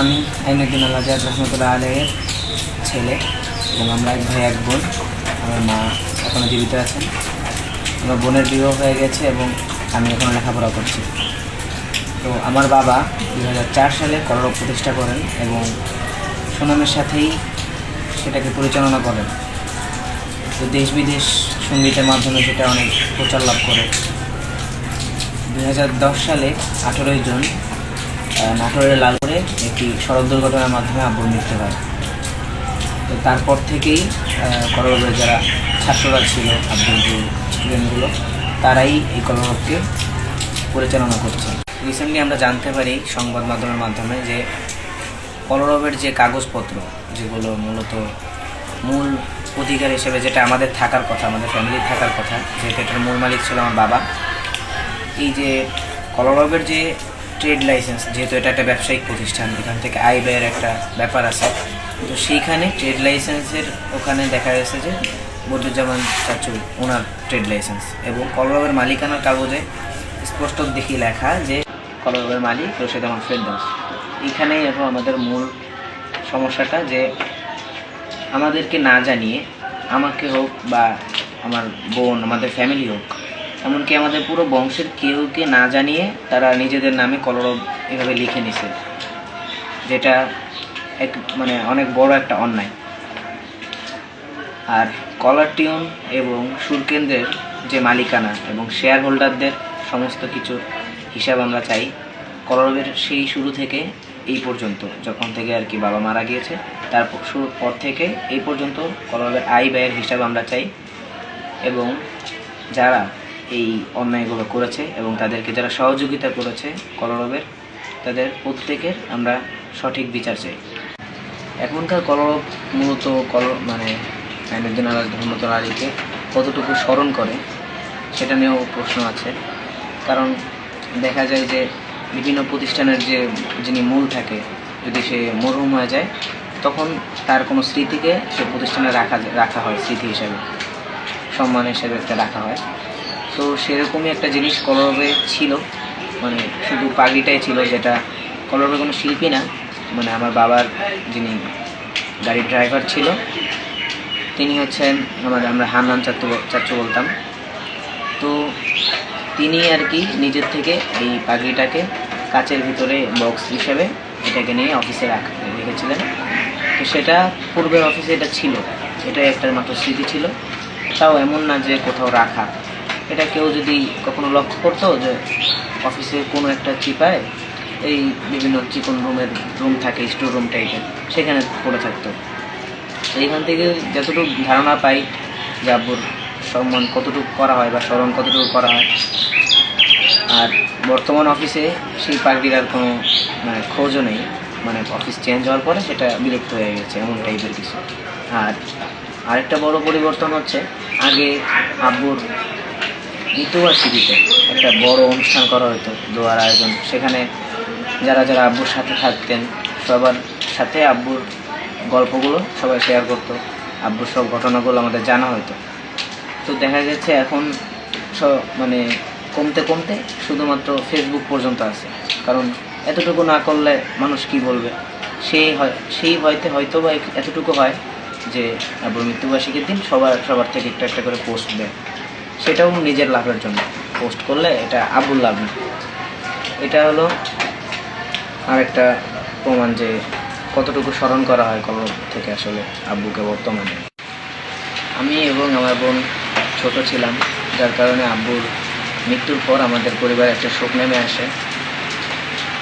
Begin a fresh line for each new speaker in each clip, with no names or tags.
আমি আইনুদ্দিন আলাজাদ রহমতুল্লাহ আলহের ছেলে এবং আমরা এক ভাই, এক বোন। আমার মা এখনও জীবিত আছেন। আমার বোনের বিবাহ হয়ে গেছে এবং আমি এখনও লেখাপড়া করছি। তো আমার বাবা দু হাজার চার সালে কলরব প্রতিষ্ঠা করেন এবং সুনামের সাথেই সেটাকে পরিচালনা করেন। তো দেশ বিদেশ সঙ্গীতের মাধ্যমে সেটা অনেক প্রচার লাভ করে। দু হাজার দশ সালে আঠেরোই জুন নাটোরের লালপুরে একটি সড়ক দুর্ঘটনার মাধ্যমে আব্বুর মৃত্যু হয়। তো তারপর থেকেই কলরবের যারা ছাত্ররা ছিল যে স্টুডেন্টগুলো তারাই এই কলরবকে পরিচালনা করছে। রিসেন্টলি আমরা জানতে পারি সংবাদ মাধ্যমের মাধ্যমে যে কলরবের যে কাগজপত্র, যেগুলো মূলত মূল অধিকার হিসেবে যেটা আমাদের থাকার কথা, আমাদের ফ্যামিলির থাকার কথা যেহেতু এটার মূল মালিক ছিল আমার বাবা, এই যে কলরবের যে ট্রেড লাইসেন্স, যেহেতু এটা একটা ব্যবসায়িক প্রতিষ্ঠান, এখান থেকে আয় ব্যয়ের একটা ব্যাপার আছে। তো সেইখানে ট্রেড লাইসেন্সের ওখানে দেখা গেছে যে বদরুজ্জামান চাচু ওনার ট্রেড লাইসেন্স এবং কলরবের মালিকানার কাগজে স্পষ্ট দেখি লেখা যে কলরবের মালিক রশিদ আহমদ ফেরদাস। এখানেই এখন আমাদের মূল সমস্যাটা যে আমাদেরকে না জানিয়ে আমাকে হোক বা আমার বোন, আমাদের ফ্যামিলি হোক এমনকি আমাদের পুরো বংশের কেউকে না জানিয়ে তারা নিজেদের নামে কলরব এভাবে লিখে নিছে, যেটা এক মানে অনেক বড় একটা অন্যায়। আর কলার টিউন এবং সুরকেন্দ্রের যে মালিকানা এবং শেয়ার হোল্ডারদের সমস্ত কিছু হিসাব আমরা চাই, কলরবের সেই শুরু থেকে এই পর্যন্ত, যখন থেকে আর কি বাবা মারা গিয়েছে শুরু পর থেকে এই পর্যন্ত কলরবের আয় ব্যয়ের হিসাব আমরা চাই। এবং যারা এই অন্যায়গুলো করেছে এবং তাদেরকে যারা সহযোগিতা করেছে কলরবের, তাদের প্রত্যেকের আমরা সঠিক বিচার চাই। এখনকার কলরব মূলত কল মানে আইনুদ্দিন আলাদ রহমতুল আলীকে কতটুকু স্মরণ করে, সেটা নিয়েও প্রশ্ন আছে। কারণ দেখা যায় যে বিভিন্ন প্রতিষ্ঠানের যে, যিনি মূল থাকে, যদি সে মরহুম হয়ে যায়, তখন তার কোনো স্মৃতিকে সে প্রতিষ্ঠানে রাখা রাখা হয়, স্মৃতি হিসাবে, সম্মান হিসেবে একটা রাখা হয়। তো সেরকমই একটা জিনিস কলরবে ছিল। মানে শুধু পাগড়িটাই ছিল, যেটা কলরবে কোনো শিল্পী না। মানে আমার বাবার যিনি গাড়ির ড্রাইভার ছিল, তিনি হচ্ছেন আমার, আমরা হান্নান চাচ্চু চাচ্চু বলতাম। তো তিনি আর কি নিজের থেকে এই পাগড়িটাকে কাচের ভিতরে বক্স হিসেবে এটাকে নিয়ে অফিসে রাখ, রেখেছিলেন। তো সেটা পূর্বের অফিসে এটা ছিল, এটাই একটা মাত্র স্মৃতি ছিল। তাও এমন না যে কোথাও রাখা। এটা কেউ যদি কখনো লক্ষ্য করতো যে অফিসে কোনো একটা চিপায় এই বিভিন্ন চিকন রুমের রুম থাকে, স্টোর রুম টাইপের, সেখানে পড়ে থাকতো। এইখান থেকে যতটুকু ধারণা পাই যে আব্বুর সম্মান কতটুকু করা হয় বা স্মরণ কতটুকু করা হয়। আর বর্তমান অফিসে সেই পার্টির আর কোনো মানে খোঁজও নেই। মানে অফিস চেঞ্জ হওয়ার পরে সেটা বিলুপ্ত হয়ে গেছে, এমন টাইপের কিছু। আর আরেকটা বড় পরিবর্তন হচ্ছে, আগে আব্বুর মৃত্যুবার্ষিকীতে একটা বড় অনুষ্ঠান করা হতো, দোয়ার আয়োজন। সেখানে যারা যারা আব্বুর সাথে থাকতেন, সবার সাথে আব্বুর গল্পগুলো সবাই শেয়ার করতো। আব্বুর সব ঘটনাগুলো আমাদের জানা হতো। তো দেখা যাচ্ছে এখন সব মানে কমতে কমতে শুধুমাত্র ফেসবুক পর্যন্ত আছে। কারণ এতটুকু না করলে মানুষ কি বলবে? সেই হয়, সেই হয়তো হয়তো বা এতটুকু হয় যে আব্বুর মৃত্যুবার্ষিকীর দিন সবার সবার থেকে একটা একটা করে পোস্ট দেয়। সেটাও নিজের লাভের জন্য। পোস্ট করলে এটা আবুল লাভ। না এটা হলো আর একটা প্রমাণ যে কতটুকু স্মরণ করা হয় কলম থেকে আসলে আব্বুকে বর্তমানে। আমি এবং আমার বোন ছোট ছিলাম, যার কারণে আব্বুর মৃত্যুর পর আমাদের পরিবারে একটা শোক নেমে আসে।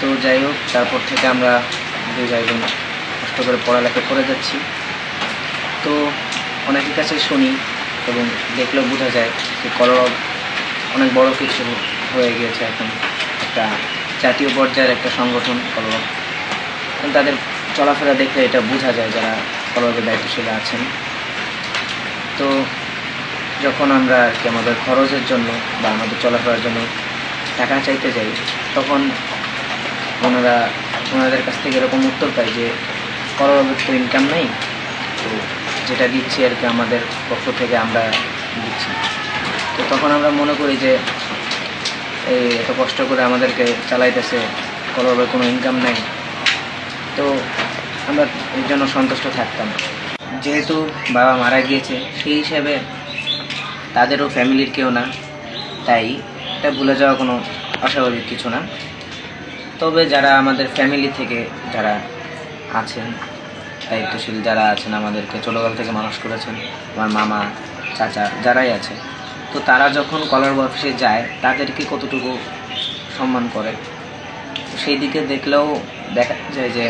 তো যাই হোক, তারপর থেকে আমরা দুই ভাই বোন কষ্ট করে পড়ালেখা করে যাচ্ছি। তো অনেকের কাছে শুনি এবং দেখলেও বোঝা যায় যে কলরব অনেক বড় কিছু হয়ে গিয়েছে এখন। একটা জাতীয় পর্যায়ের একটা সংগঠন কলরব। তাদের চলাফেরা দেখলে এটা বোঝা যায় যারা কলরবের দায়িত্বশীল আছেন। তো যখন আমরা আর কি আমাদের খরচের জন্য বা আমাদের চলাফেরার জন্য টাকা চাইতে যাই, তখন ওনারা, ওনাদের কাছ থেকে এরকম উত্তর পাই যে কলরবের তো ইনকাম নেই। তো যেটা দিচ্ছি আর কি আমাদের পক্ষ থেকে আমরা দিচ্ছি। তো তখন আমরা মনে করি যে, এই এত কষ্ট করে আমাদেরকে চালাইতেছে কলরবের কোনো ইনকাম নাই। তো আমরা এর জন্য সন্তুষ্ট থাকতাম। যেহেতু বাবা মারা গিয়েছে, সেই হিসাবে তাদেরও ফ্যামিলির কেউ না। তাই এটা ভুলে যাওয়া কোনো অস্বাভাবিক কিছু না। তবে যারা আমাদের ফ্যামিলি থেকে যারা আছেন দায়িত্বশীল যারা আছেন, আমাদেরকে ছোটোকাল থেকে মানুষ করেছেন, আমার মামা, চাচা যারাই আছে, তো তারা যখন কলার অফিসে যায়, তাদেরকে কতটুকু সম্মান করে? সেই দিকে দেখলেও দেখা যায় যে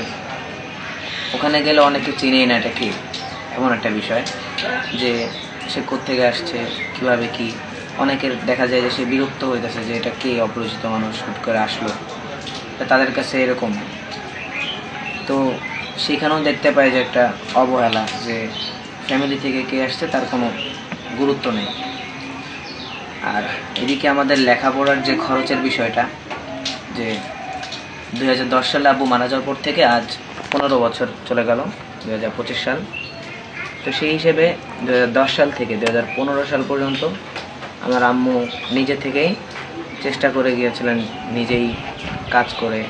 ওখানে গেলে অনেকে চিনেই না এটা কি, এমন একটা বিষয় যে সে কোত্থেকে আসছে, কীভাবে কি। অনেকের দেখা যায় যে সে বিরক্ত হইতেছে যে এটা কে অপরিচিত মানুষ হুট করে আসলো। তাদের কাছে এরকম। তো সেখানেও দেখতে পাই যে একটা অবহেলা, যে ফ্যামিলি থেকে কে আসছে তার কোনো গুরুত্ব নেই। আর এদিকে আমাদের লেখাপড়ার যে খরচের বিষয়টা, যে দু হাজার দশ সালে আব্বু মারা যাওয়ার পর থেকে আজ পনেরো বছর চলে গেল দু হাজার পঁচিশ সাল। তো সেই হিসেবে দু হাজার দশ সাল থেকে দু হাজার পনেরো সাল পর্যন্ত আমার আম্মু নিজে থেকেই চেষ্টা করে গিয়েছিলেন নিজেই কাজ করে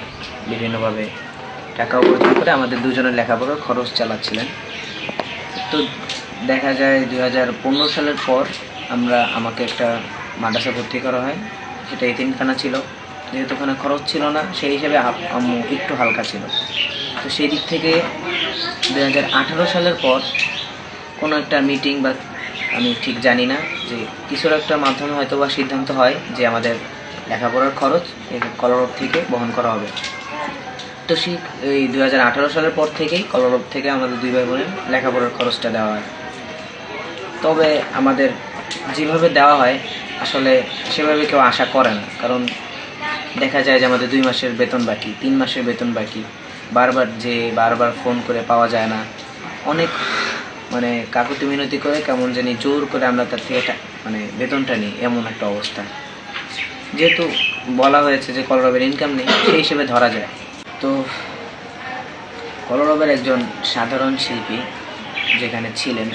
বিভিন্নভাবে টাকা উপার্জন করে আমাদের দুজনের লেখাপড়ার খরচ চালাচ্ছিলেন। তো দেখা যায় দু হাজার পনেরো সালের পর আমরা, আমাকে একটা মাদ্রাসা ভর্তি করা হয়। সেটা এতিমখানা ছিল। যেহেতু ওখানে খরচ ছিল না, সেই হিসেবে আম্মু একটু হালকা ছিল। তো সেই দিক থেকে দু হাজার আঠারো সালের পর কোনো একটা মিটিং বা আমি ঠিক জানি না যে কিছুর একটা মাধ্যমে হয়তো বা সিদ্ধান্ত হয় যে আমাদের লেখাপড়ার খরচ এই কলরব থেকে বহন করা হবে। সেই এই দু হাজার আঠারো সালের পর থেকেই কলরব থেকে আমাদের দুই ভাই বোনের লেখাপড়ার খরচটা দেওয়া হয়। তবে আমাদের যেভাবে দেওয়া হয়, আসলে সেভাবে কেউ আশা করে না। কারণ দেখা যায় যে আমাদের দুই মাসের বেতন বাকি, তিন মাসের বেতন বাকি। বারবার যে বারবার ফোন করে পাওয়া যায় না। অনেক মানে কাকুতি মিনতি করে কেমন জানি জোর করে আমরা তার থেকে মানে বেতনটা নিই, এমন একটা অবস্থা। যেহেতু বলা হয়েছে যে কলরবের ইনকাম নেই, সেই হিসেবে ধরা যায়। তো কলরবের একজন সাধারণ শিল্পী যেখানে ছিলেন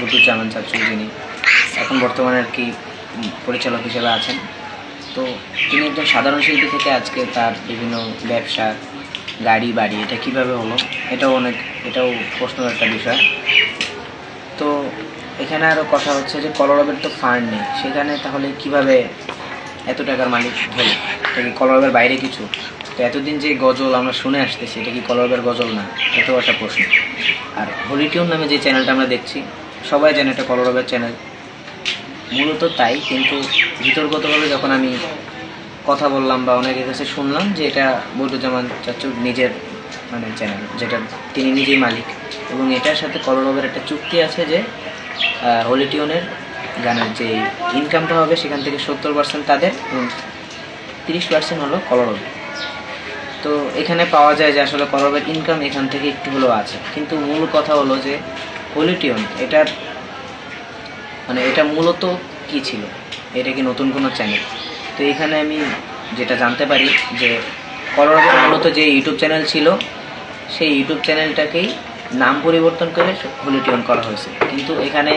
বুটুজ্জামান চাচু, যিনি এখন বর্তমানে আর কি পরিচালক হিসেবে আছেন। তো তিনি একজন সাধারণ শিল্পী থেকে আজকে তার বিভিন্ন ব্যবসা, গাড়ি, বাড়ি, এটা কীভাবে হলো, এটাও অনেক, এটাও প্রশ্নের একটা বিষয়। তো এখানে আরও কথা হচ্ছে যে কলরবের তো ফান্ড নেই, সেখানে তাহলে কীভাবে এত টাকার মালিক হলো? কলরবের বাইরে কিছু? তো এতদিন যে গজল আমরা শুনে আসতেছি, এটা কি কলরবের গজল না? এটাও একটা প্রশ্ন। আর হলিটিউন নামে যে চ্যানেলটা আমরা দেখছি, সবাই জানে এটা কলরবের চ্যানেল মূলত তাই, কিন্তু ভিতরগতভাবে যখন আমি কথা বললাম বা অনেকের কাছে শুনলাম যে এটা বৈদুজ্জামান চাচুর নিজের মানে চ্যানেল যেটা তিনি নিজেই মালিক। এবং এটার সাথে কলরবের একটা চুক্তি আছে যে হলিটিউনের গানের যে ইনকামটা হবে সেখান থেকে সত্তর পার্সেন্ট তাদের এবং তিরিশ পার্সেন্ট হলো কলরব তো এখানে পাওয়া যায় যে আসলে কলরবের ইনকাম এখান থেকে একটু হলেও আছে। কিন্তু মূল কথা হলো যে হলিটিউন এটার মানে এটা মূলত কি ছিল? এটা কি নতুন কোনো চ্যানেল তো এখানে আমি যেটা জানতে পারি যে কলরবের মূলত যে ইউটিউব চ্যানেল ছিল, সেই ইউটিউব চ্যানেলটাকেই নাম পরিবর্তন করে হলিটিউন করা হয়েছে। কিন্তু এখানে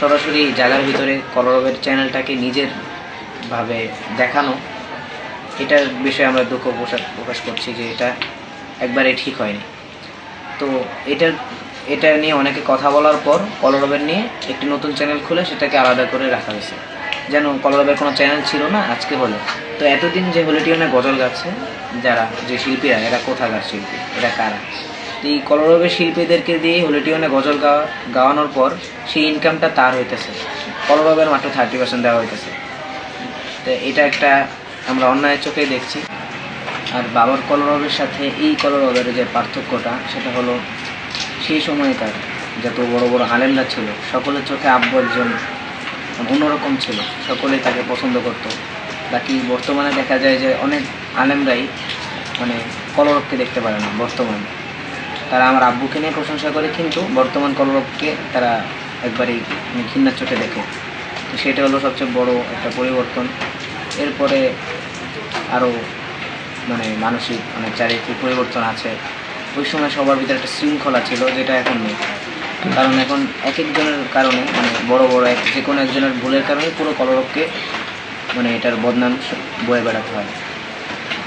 সরাসরি জায়গার ভিতরে কলরবের চ্যানেলটাকে নিজের ভাবে দেখানো এটার বিষয়ে আমরা দুঃখ প্রকাশ করছি যে এটা একবারে ঠিক হয়নি। তো এটার এটা নিয়ে অনেকে কথা বলার পর কলরবের নিয়ে একটি নতুন চ্যানেল খুলে সেটাকে আলাদা করে রাখা হয়েছে। যেন কলরবের কোনো চ্যানেল ছিল না আজকে হলো। তো এতদিন যে হলিটিউনে গজল গাচ্ছে যারা, যে শিল্পীরা, এরা কোথাকার শিল্পী? এরা কারা? এই কলরবের শিল্পীদেরকে দিয়ে হলিটিউনে গজল গাওয়া গাওয়ানোর পর সেই ইনকামটা তার হইতেছে। কলরবের মাত্র থার্টি পার্সেন্ট দেওয়া হইতেছে। তো এটা একটা আমরা অন্যায়ের চোখেই দেখছি। আর বাবার কলরবের সাথে এই কলরবের যে পার্থক্যটা, সেটা হলো সেই সময়কার যত বড় বড় আলেমরা ছিল, সকলের চোখে আব্বু একজন অন্যরকম ছিল। সকলেই তাকে পছন্দ করত। বাকি বর্তমানে দেখা যায় যে অনেক আলেমরাই মানে কলরবকে দেখতে পারে না বর্তমানে। তারা আমার আব্বুকে নিয়ে প্রশংসা করে, কিন্তু বর্তমান কলরবকে তারা একবারেই মানে ঘৃণার চোখে দেখে। তো সেটা হলো সবচেয়ে বড় একটা পরিবর্তন। এরপরে আরও মানে মানসিক মানে চারিত্রিক পরিবর্তন আছে। ওই সময় সবার ভিতরে একটা শৃঙ্খলা ছিল, যেটা এখন নেই। কারণ এখন এক একজনের কারণে মানে বড় বড় এক যে কোনো একজনের ভুলের কারণে পুরো কলরবকে মানে এটার বদনাম বয়ে বেড়াতে হয়।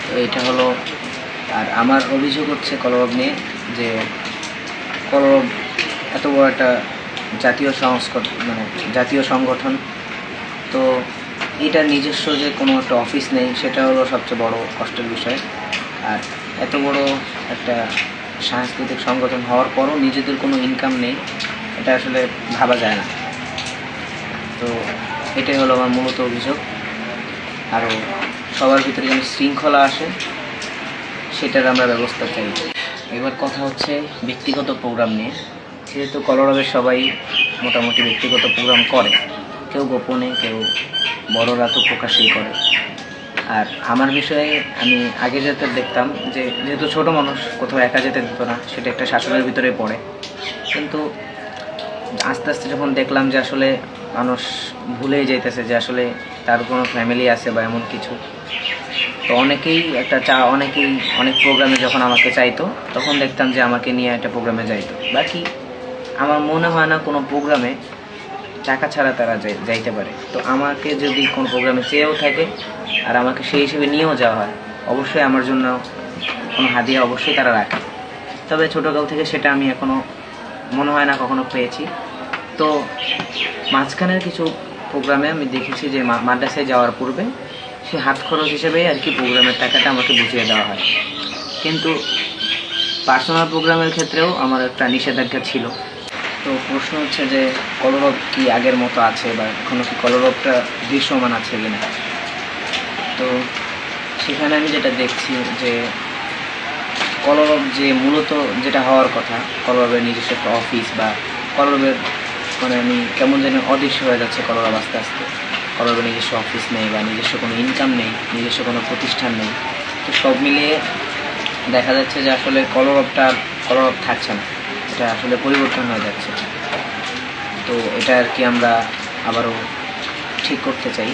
তো এটা হলো, আর আমার অভিযোগ হচ্ছে কলরব নিয়ে যে কলরব এত বড় একটা জাতীয় সংস্কর মানে জাতীয় সংগঠন। তো এটার নিজস্ব যে কোনো একটা অফিস নেই, সেটা হলো সবচেয়ে বড় কষ্টের বিষয়। আর এত বড় একটা সাংস্কৃতিক সংগঠন হওয়ার পরও নিজেদের কোনো ইনকাম নেই, এটা আসলে ভাবা যায় না। তো এটাই হলো আমার মূলত অভিযোগ। আরও সবার ভিতরে যেন শৃঙ্খলা আসে, সেটার আমরা ব্যবস্থা চাই। এবার কথা হচ্ছে ব্যক্তিগত প্রোগ্রাম নিয়ে। যেহেতু কলরবের সবাই মোটামুটি ব্যক্তিগত প্রোগ্রাম করে কেউ গোপনে, কেউ বড়রা তো প্রকাশই করে। আর আমার বিষয়ে আমি আগে যেতে দেখতাম যে, যেহেতু ছোট মানুষ, কোথাও একা যেতে দিত না, সেটা একটা শাসনের ভিতরে পড়ে। কিন্তু আস্তে আস্তে যখন দেখলাম যে আসলে মানুষ ভুলেই যাইতেছে, যে আসলে তার কোনো ফ্যামিলি আছে বা এমন কিছু, তো অনেকেই একটা চা, অনেকেই অনেক প্রোগ্রামে যখন আমাকে চাইতো, তখন দেখতাম যে আমাকে নিয়ে একটা প্রোগ্রামে যাইতো। বাকি আমার মনে হয় না কোনো প্রোগ্রামে টাকা ছাড়া তারা যাইতে পারে। তো আমাকে যদি কোনো প্রোগ্রামে চেয়েও থাকে আর আমাকে সেই হিসেবে নিয়েও যাওয়া হয়, অবশ্যই আমার জন্য কোনো হাদিয়া অবশ্যই তারা রাখে। তবে ছোটোকাল থেকে সেটা আমি এখনও মনে হয় না কখনো পেয়েছি। তো মাঝখানের কিছু প্রোগ্রামে আমি দেখেছি যে মাদ্রাসায় যাওয়ার পূর্বে সে হাত খরচ হিসেবেই আর কি প্রোগ্রামের টাকাটা আমাকে বুঝিয়ে দেওয়া হয়। কিন্তু পার্সোনাল প্রোগ্রামের ক্ষেত্রেও আমার একটা নিষেধাজ্ঞা ছিল। তো প্রশ্ন হচ্ছে যে কলরব কি আগের মতো আছে বা এখনও কি কলরবটা দৃশ্যমান আছে কিনা? তো সেখানে আমি যেটা দেখছি যে কলরব যে মূলত যেটা হওয়ার কথা, কলরবের নিজস্ব একটা অফিস বা কলরবের মানে আমি কেমন যেন অদৃশ্য হয়ে যাচ্ছে কলরব আস্তে আস্তে। কলরবের নিজস্ব অফিস নেই বা নিজস্ব কোনো ইনকাম নেই, নিজস্ব কোনো প্রতিষ্ঠান নেই। তো সব মিলিয়ে দেখা যাচ্ছে যে আসলে কলরবটা কলরব থাকছে না। এটা আসলে পরিবর্তন হয়ে যাচ্ছে। তো এটা আর কি আমরা আবারও ঠিক করতে চাই।